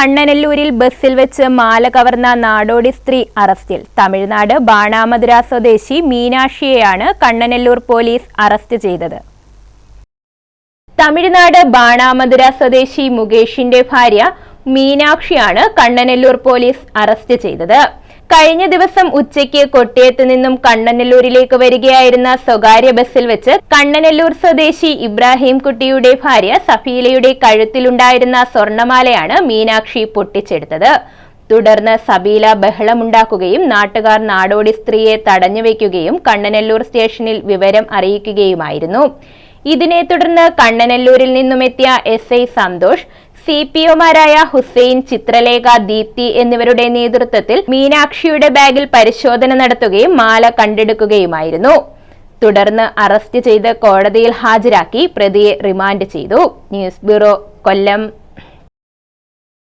കണ്ണനല്ലൂരിൽ ബസ്സിൽ വെച്ച് മാല കവർന്ന നാടോടി സ്ത്രീ അറസ്റ്റിൽ. തമിഴ്നാട് ബാണാമധുര സ്വദേശി മീനാക്ഷിയെയാണ് കണ്ണനല്ലൂർ പോലീസ് അറസ്റ്റ് ചെയ്തത്. തമിഴ്നാട് ബാണാമധുര സ്വദേശി മുകേഷിന്റെ ഭാര്യ മീനാക്ഷിയാണ് കണ്ണനല്ലൂർ പോലീസ് അറസ്റ്റ് ചെയ്തത്. കഴിഞ്ഞ ദിവസം ഉച്ചയ്ക്ക് കൊട്ടിയത്ത് നിന്നും കണ്ണനല്ലൂരിലേക്ക് വരികയായിരുന്ന സ്വകാര്യ ബസ്സിൽ വെച്ച് കണ്ണനല്ലൂർ സ്വദേശി ഇബ്രാഹിം കുട്ടിയുടെ ഭാര്യ സഫീലയുടെ കഴുത്തിലുണ്ടായിരുന്ന സ്വർണമാലയാണ് മീനാക്ഷി പൊട്ടിച്ചെടുത്തത്. തുടർന്ന് സബീല ബഹളമുണ്ടാക്കുകയും നാട്ടുകാർ നാടോടി സ്ത്രീയെ തടഞ്ഞുവെക്കുകയും കണ്ണനല്ലൂർ സ്റ്റേഷനിൽ വിവരം അറിയിക്കുകയുമായിരുന്നു. ഇതിനെ തുടർന്ന് കണ്ണനല്ലൂരിൽ നിന്നുമെത്തിയ S I Santhosh C P ഒമാരായ Hussain Chithralekha Deepthi എന്നിവരുടെ നേതൃത്വത്തിൽ മീനാക്ഷിയുടെ ബാഗിൽ പരിശോധന നടത്തുകയും മാല കണ്ടെടുക്കുകയുമായിരുന്നു. തുടർന്ന് അറസ്റ്റ് ചെയ്ത് കോടതിയിൽ ഹാജരാക്കി പ്രതിയെ റിമാൻഡ് ചെയ്തു. News bureau Kollam.